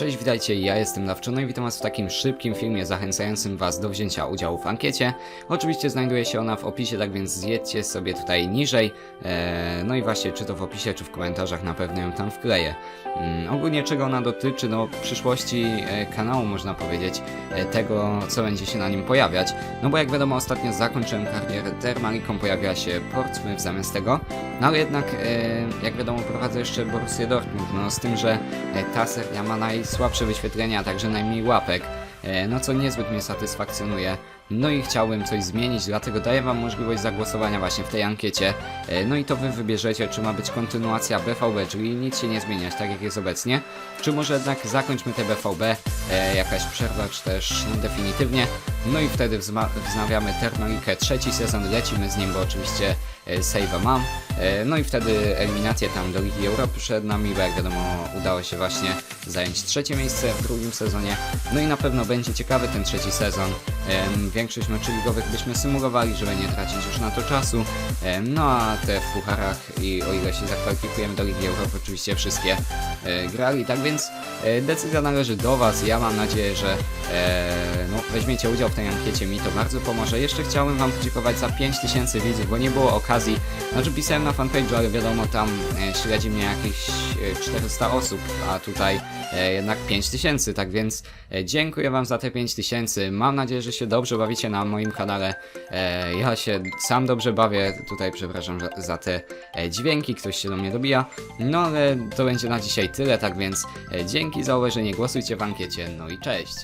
Cześć, witajcie, ja jestem Lawczono i witam was w takim szybkim filmie zachęcającym was do wzięcia udziału w ankiecie. Oczywiście znajduje się ona w opisie, tak więc zjedźcie sobie tutaj niżej. Eee, no i właśnie, czy to w opisie, czy w komentarzach na pewno ją tam wkleję. Mm, ogólnie czego ona dotyczy, no przyszłości e, kanału można powiedzieć, e, tego co będzie się na nim pojawiać. No bo jak wiadomo ostatnio zakończyłem karierę Termaliką, pojawiła się Portsmouth zamiast tego. No ale jednak, e, jak wiadomo, prowadzę jeszcze Borussię Dortmund, no z tym, że e, ta seria ma najsłabsze wyświetlenia, a także najmniej łapek, e, no co niezbyt mnie satysfakcjonuje. No i chciałbym coś zmienić, dlatego daję wam możliwość zagłosowania właśnie w tej ankiecie. E, No i to wy wybierzecie, czy ma być kontynuacja BVB, czyli nic się nie zmieniać, tak jak jest obecnie, czy może jednak zakończmy te BVB, jakaś przerwa, czy też definitywnie. No i wtedy wznawiamy Termalikę, trzeci sezon, lecimy z nim, bo oczywiście e, save'a mam. E, No i wtedy eliminacje tam do Ligi Europy przed nami, bo jak wiadomo udało się właśnie zająć trzecie miejsce w drugim sezonie. No i na pewno będzie ciekawy ten trzeci sezon. Em, Większość meczy ligowych byśmy symulowali, żeby nie tracić już na to czasu. No a te w pucharach i o ile się zakwalifikujemy do Ligi Europy oczywiście wszystkie e, grali. Tak więc e, decyzja należy do Was. Ja mam nadzieję, że e, weźmiecie udział w tej ankiecie, mi to bardzo pomoże. Jeszcze chciałbym Wam podziękować za 5000 widzów, bo nie było okazji. Znaczy pisałem na fanpage'u, ale wiadomo, tam e, śledzi mnie jakieś e, 400 osób, a tutaj e, jednak 5000, tak więc e, dziękuję Wam za te 5000. Mam nadzieję, że się dobrze bawicie na moim kanale. E, ja się sam dobrze bawię, tutaj przepraszam za, za te e, dźwięki, ktoś się do mnie dobija. No ale to będzie na dzisiaj tyle, tak więc e, dzięki za uwagę, głosujcie w ankiecie, no i cześć.